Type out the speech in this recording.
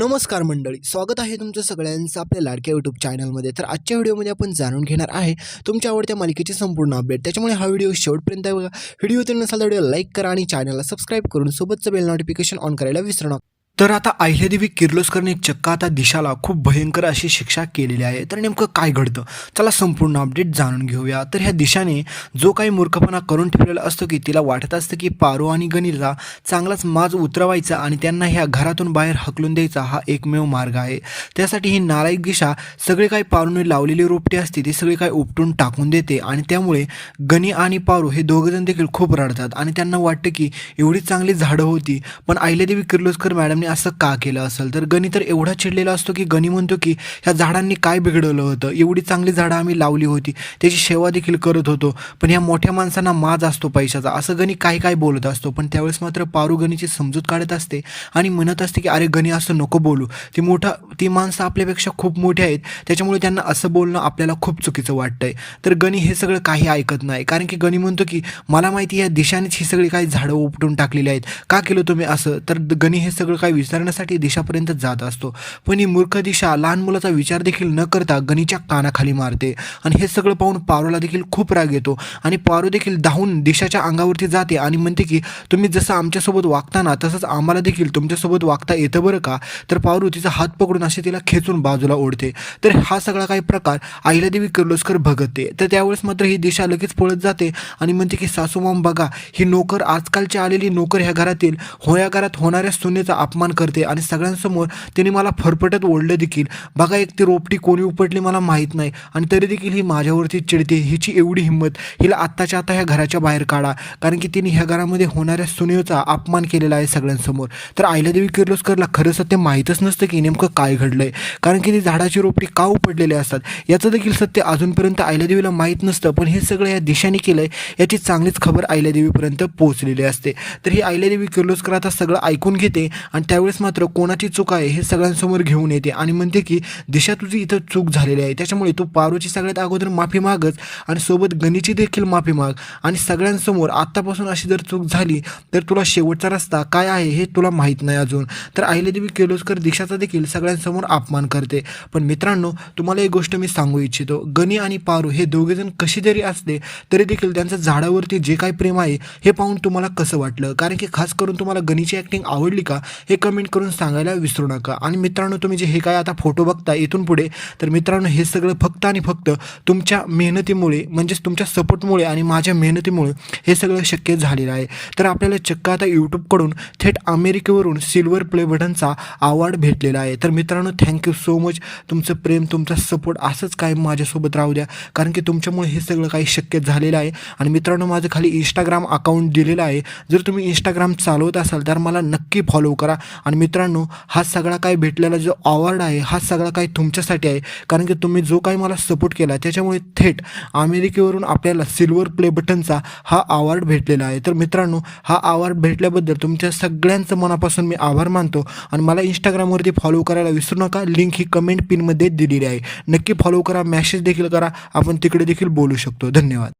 नमस्कार मंडळी स्वागत आहे तुमचं सगळ्यांचं आपल्या लाडक्या यूट्यूब चॅनलमध्ये तर आजच्या व्हिडिओमध्ये आपण जाणून घेणार आहे तुमच्या आवडत्या मालिकेची संपूर्ण अपडेट त्याच्यामुळे हा व्हिडिओ शेवटपर्यंत बघा. व्हिडिओ तर नसाल तर व्हिडिओ लाईक करा आणि चॅनलला सबस्क्राईब करून सोबतचं बेल नोटिफिकेशन ऑन करायला विसरू नका. तर आता अहिल्यादेवी किर्लोस्करने चक्क आता दिशाला खूप भयंकर अशी शिक्षा केलेली आहे. तर नेमकं काय घडतं? चला संपूर्ण अपडेट जाणून घेऊया. तर ह्या दिशाने जो काही मूर्खपणा करून ठेवलेला असतो की तिला वाटत असतं की पारो आणि गणिला चांगलाच माज उतरवायचा आणि त्यांना ह्या घरातून बाहेर हकलून द्यायचा हा एकमेव मार्ग आहे. त्यासाठी ही नालायक दिशा सगळे काही पारूने लावलेली रोपटे असते ती सगळी काही उपटून टाकून देते आणि त्यामुळे गणी आणि पारू हे दोघंजण देखील खूप रडतात आणि त्यांना वाटतं की एवढी चांगली झाडं होती. पण अहिल्यादेवी किर्लोस्कर मॅडमने असं का केलं असेल? तर गणी तर एवढा चिडलेला असतो की गणी म्हणतो की ह्या झाडांनी काय बिघडवलं होतं? एवढी चांगली झाडं आम्ही लावली होती. त्याची सेवा देखील करत होतो. पण ह्या मोठ्या माणसांना माज असतो पैशाचा. असं गणी काही काय बोलत असतो? पण त्यावेळेस मात्र पारू गणीची समजूत काढत असते आणि म्हणत असते की अरे गणी असं नको बोलू. ती मोठा ती माणसं आपल्यापेक्षा खूप मोठी आहेत. त्याच्यामुळे त्यांना असं बोलणं आपल्याला खूप चुकीचं वाटतंय. तर गणी हे सगळं काही ऐकत नाही. कारण की गणी म्हणतो की मला माहिती आहे या दिशानेच ही सगळी काही झाडं उपटून टाकलेली आहेत. का केलं तुम्ही असं? तर गणी हे सगळं काही विचारण्यासाठी दिशापर्यंत जात असतो. पण ही मूर्ख दिशा लहान मुलाचा विचार देखील न करता गणीच्या कानाखाली मारते. आणि हे सगळं पाहून पारोला देखील खूप राग येतो. आणि पारो देखील धावून दिशाच्या अंगावरती जाते आणि म्हणते की तुम्ही जसं आमच्यासोबत वागताना तसंच आम्हाला देखील तुमच्यासोबत वागता येतं बरं का? तर पारू तिचा हात पकडून असे तिला खेचून बाजूला ओढते. तर हा सगळा काही प्रकार अहिल्यादेवी किर्लोस्कर भगतते तर त्यावेळेस मात्र ही दिशा लगेच पळत जाते आणि म्हणते की सासूमाम बघा ही नोकर आजकालची आलेली नोकर ह्या घरातील होया घरात होणाऱ्या सुनेचा अपमान अपमान करते आणि सगळ्यांसमोर तिने मला फरफटत ओढलं देखील. बघा एक ती रोपटी कोणी उपटली मला माहीत नाही आणि तरी देखील ही माझ्यावरती चिडते हिची एवढी हिंमत. हिला आत्ताच्या आता ह्या घराच्या बाहेर काढा कारण की तिने ह्या घरामध्ये होणाऱ्या सुनेचा अपमान केलेला आहे सगळ्यांसमोर. तर अहिल्यादेवी किर्लोस्करला खरं सत्य माहीतच नसतं की नेमकं काय घडलंय कारण की ती झाडाची रोपटी का उपटलेली असतात? याचं देखील सत्य अजूनपर्यंत अहिल्यादेवीला माहीत नसतं पण हे सगळं या दिशाने केलंय याची चांगलीच खबर अहिल्यादेवीपर्यंत पोहोचलेली असते. तर ही अहिल्यादेवी किर्लोस्कर आता सगळं ऐकून घेते आणि त्यावेळेस मात्र कोणाची चूक आहे हे सगळ्यांसमोर घेऊन येते आणि म्हणते की दिशा तुझी इथं चूक झालेली आहे. त्याच्यामुळे तू पारूची सगळ्यात अगोदर माफी मागच आणि सोबत गणीची देखील माफी माग. आणि सगळ्यांसमोर आत्तापासून अशी जर चूक झाली तर तुला शेवटचा रस्ता काय आहे हे तुला माहीत नाही अजून. तर अहिल्यादेवी किर्लोस्कर दिशाचा देखील सगळ्यांसमोर अपमान करते. पण मित्रांनो तुम्हाला एक गोष्ट मी सांगू इच्छितो. गणी आणि पारू हे दोघेजण कशी जरी असले तरी देखील त्यांचं झाडावरती जे काही प्रेम आहे हे पाहून तुम्हाला कसं वाटलं? कारण की खास करून तुम्हाला गणीची ॲक्टिंग आवडली का हे कमेंट करून सांगायला विसरू नका. आणि मित्रांनो तुम्ही जे हे काय आता फोटो बघता इथून पुढे तर मित्रांनो हे सगळं फक्त आणि फक्त तुमच्या मेहनतीमुळे म्हणजेच तुमच्या सपोर्टमुळे आणि माझ्या मेहनतीमुळे हे सगळं शक्य झालेलं आहे. तर आपल्याला चक्क आता यूट्यूबकडून थेट अमेरिकेवरून सिल्वर प्ले बटनचा अवॉर्ड भेटलेला आहे. तर मित्रांनो थँक्यू सो मच तुमचं प्रेम तुमचा सपोर्ट असंच काय माझ्यासोबत राहू द्या. कारण की तुमच्यामुळे हे सगळं काही शक्य झालेलं आहे. आणि मित्रांनो माझं खाली इंस्टाग्राम अकाउंट दिलेलं आहे. जर तुम्ही इंस्टाग्राम चालवत असाल तर मला नक्की फॉलो करा. आणि मित्रांनो हा सगळा काय भेटलेला जो अवॉर्ड आहे हा सगळा काही तुमच्यासाठी आहे. कारण की तुम्ही जो काही मला सपोर्ट केला त्याच्यामुळे थेट अमेरिकेवरून आपल्याला सिल्वर प्ले बटनचा हा अवॉर्ड भेटलेला आहे. तर मित्रांनो हा अवॉर्ड भेटल्याबद्दल तुमच्या सगळ्यांचं मनापासून मी आभार मानतो. आणि मला इंस्टाग्रामवरती फॉलो करायला विसरू नका. लिंक ही कमेंट पिनमध्ये दिलेली आहे. नक्की फॉलो करा मॅसेज देखील करा. आपण तिकडे देखील बोलू शकतो. धन्यवाद.